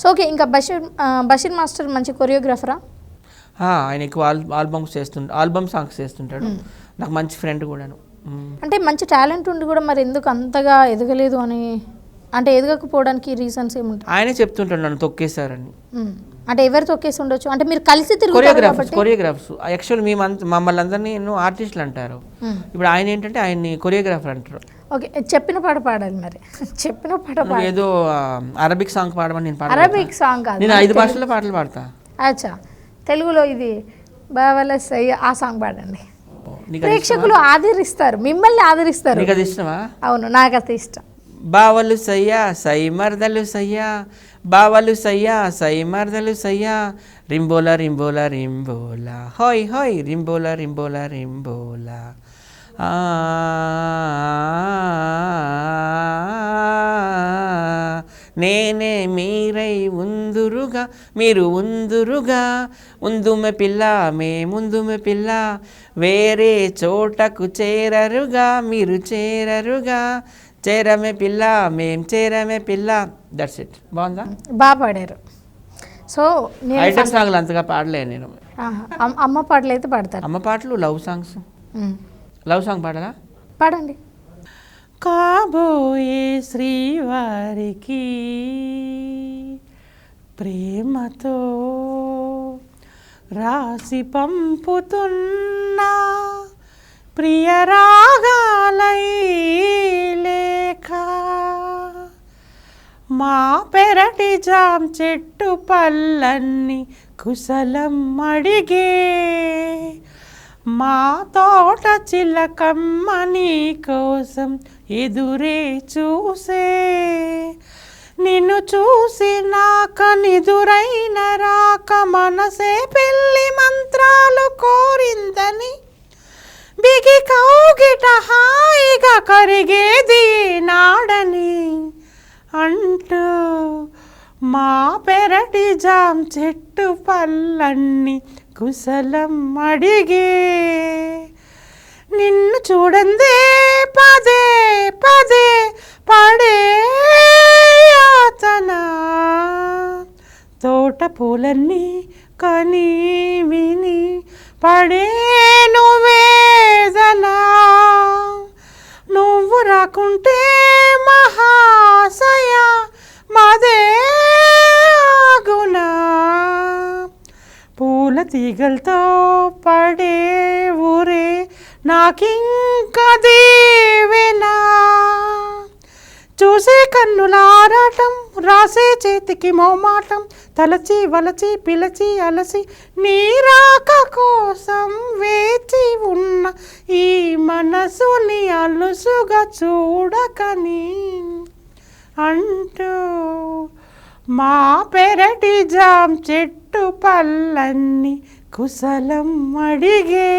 So okay ఇంకా Basheer Basheer master మంచి కొరియోగ్రాఫరా ఆయన ఎక్కువ ఆల్ ఆల్బమ్స్ చేస్తుంటాడు ఆల్బమ్ సాంగ్స్ చేస్తుంటాడు. నాకు మంచి ఫ్రెండ్ కూడాను. మ్మ్. అంటే మంచి టాలెంట్ ఉండి కూడా మరి ఎందుకు అంతగా ఎదగలేదు అని అంటే ఎదగకపోవడానికి రీజన్స్ ఏముంటాయి? ఆయనే చెప్తుంటాడు నన్ను తొక్కేశారని. మ్మ్. అంటే ఎవరు తొక్కేసి ఉండొచ్చు? అంటే మీరు కలిసి కొరియోగ్రాఫర్స్ కొరియోగ్రాఫర్స్ యాక్చువల్ మేము మమ్మల్ని అందరినీ ఆర్టిస్టులు అంటారు. మ్మ్. ఇప్పుడు ఆయన ఏంటంటే ఆయన్ని కొరియోగ్రాఫర్ అంటారు. ఓకే చెప్పిన పాట పాడాలి మరి. చెప్పిన పాట ఏదో అరబిక్ సాంగ్ పాడమని నేను అరబిక్ సాంగ్ కాదు. నేను ఐదు భాషల్లో పాటలు పాడతా. అచ్చా. తెలుగులో ఇది బావల సై ఆ సాంగ్ పాడండి. ప్రేక్షకులు ఆదరిస్తారు మిమ్మల్ని ఆదరిస్తారు. నీకు అది ఇష్టమా? అవును నాకు అది ఇష్టం. బావలు సయ్యా సై మరదలు సయ్యా బావలు సయ్యా సై మరదలు సయ్యా రింబోలా రింబోలా రింబోలా హోయ్ హోయ్ రింబోలా రింబోలా రింబోలా. ఆ, నేనే మీరై ఉందురుగా మీరు ఉందురుగా. ఉందుమె పిల్ల మే ముందుమె పిల్ల. వేరే చోటకు చేరరుగా మీరు చేరరుగా. చేరమే పిల్ల మేం చేరమే పిల్ల. దట్స్ ఇట్ బాగుందా? బాగా పాడారు. సో నేను ఐటమ్ సాంగ్లు అంతగా పాడలే నేను. అమ్మ పాటలు అయితే పాడతారు. అమ్మ పాటలు లవ్ సాంగ్స్. లవ్ సాంగ్ పాడరా? పాడండి. కాబోయే శ్రీవారికి ప్రేమతో రాసి పంపుతున్నా ప్రియరాగాలై లేఖ మా పెరటి జాం చెట్టు పల్లన్ని కుశలం అడిగే మా తోట చిలకమ్మ నీ కోసం ఎదురే చూసే. నిన్ను చూసి నాక నిదురైన రాక మనసే పెళ్ళి మంత్రాలు కోరిందని. బిగి కౌగిట హాయిగా కరిగేది నాడని అంటూ మా పెరటి జాం చెట్టు పళ్ళన్నీ కుశలం అడిగే. నిన్ను చూడందే పదే పదే పడే యాతన. తోట పూలన్నీ కని విని పడేను తీగలతో పడే ఊరే నాకింక దేవేనా? చూసే కన్నుల ఆరాటం రాసే చేతికి మోమాటం తలచి వలచి పిలచి అలసి నీరాక కోసం వేచి ఉన్న ఈ మనసుని అలుసుగా చూడకని అంటూ మా పెరటి జాం చెట్టు పళ్ళన్ని కుశలం అడిగే.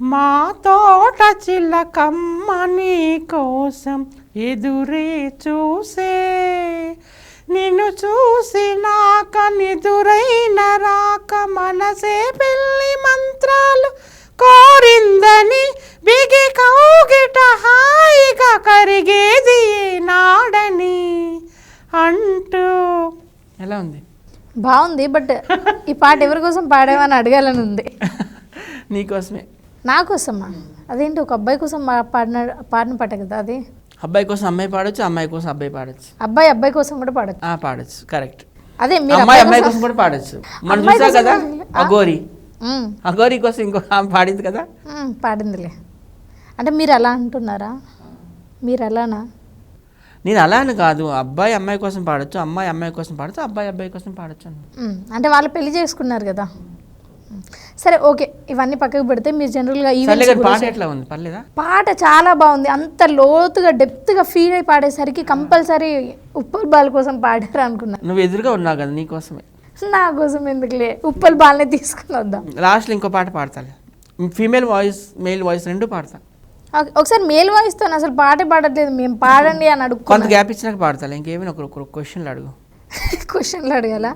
మా తోట చిలకమ్మ నీ కోసం ఎదురే చూసే. నిన్ను చూసినాక నిదురైన రాక మనసే పెళ్ళి మంత్రాలు కోరిందని బిగి కౌగిట హాయిగా కరిగేది నాడని అంటూ ఎలా ఉంది? బాగుంది బట్ ఈ పాట ఎవరి కోసం పాడామని అడగాలని ఉంది. నీకోసమే నా కోసమా? అదేంటి ఒక అబ్బాయి కోసం పాడిన పాడిన పాట కదా అది? అబ్బాయి కోసం అమ్మాయి పాడొచ్చు అమ్మాయి కోసం అబ్బాయి పాడొచ్చు. అబ్బాయి అబ్బాయి కోసం కూడా పాడదు ఆ పాడొచ్చు కరెక్ట్. అదే మీరు అమ్మాయి అమ్మాయి కోసం- కూడా పాడొచ్చు. మనం చూసా కదా? అగోరి. అగోరి కోసం ఇంకో పాడింది కదా. పాడిందిలే. అంటే మీరు అలా అంటున్నారా? మీరు అలానా? నేను అలా అని కాదు. అబ్బాయి అమ్మాయి కోసం పాడొచ్చు అమ్మాయి అమ్మాయి కోసం పాడచ్చు అబ్బాయి అబ్బాయి కోసం పాడొచ్చు. అంటే వాళ్ళు పెళ్ళి చేసుకున్నారు కదా. సరే ఓకే. ఇవన్నీ పక్కకు పెడితే మీరు జనరల్గా పాట ఎట్లా ఉంది? పర్లేదా? పాట చాలా బాగుంది. అంత లోతుగా డెప్త్గా ఫీల్ అయి పాడేసరికి కంపల్సరీ ఉప్పల్ బాల్ కోసం పాడారు అనుకున్నా. నువ్వు ఎదురుగా ఉన్నావు కదా నీకోసమే నా కోసం ఎందుకులే? ఉప్పల్ బాల్నే తీసుకుని వద్దాం. లాస్ట్లో ఇంకో పాట పాడతాలే ఫీమేల్ వాయిస్ మేల్ వాయిస్ రెండు పాడతా. ఓకే, ఒకసారి మేల్ వాయిస్తో అసలు పాటే పాడట్లేదు మేము పాడండి అని కొంత అడుగుకున్నాం గ్యాప్ ఇచ్చినాక పాడతాలే ఇంకేమైనా ఒక క్వశ్చన్లు అడుగు. క్వశ్చన్లు అడగాల?